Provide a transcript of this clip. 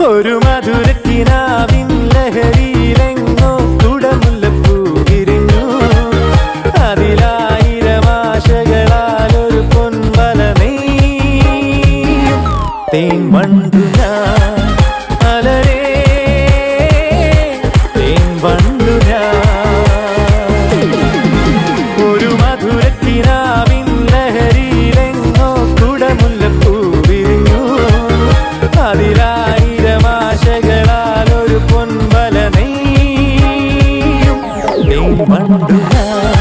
ഒരു മധുരക്കിനാവിൻ ലഹരിയിലെങ്ങോ കുടമുല്ലപ്പൂ വിരിഞ്ഞു. അതിലായിരം ആശകളാൽ ഒരു പൊൻവല നെയ്യും അലരേ. ഒരു കുടമുല്ലപ്പൂ വിരിഞ്ഞു. അതിലായിരം പണ്ടുകാലം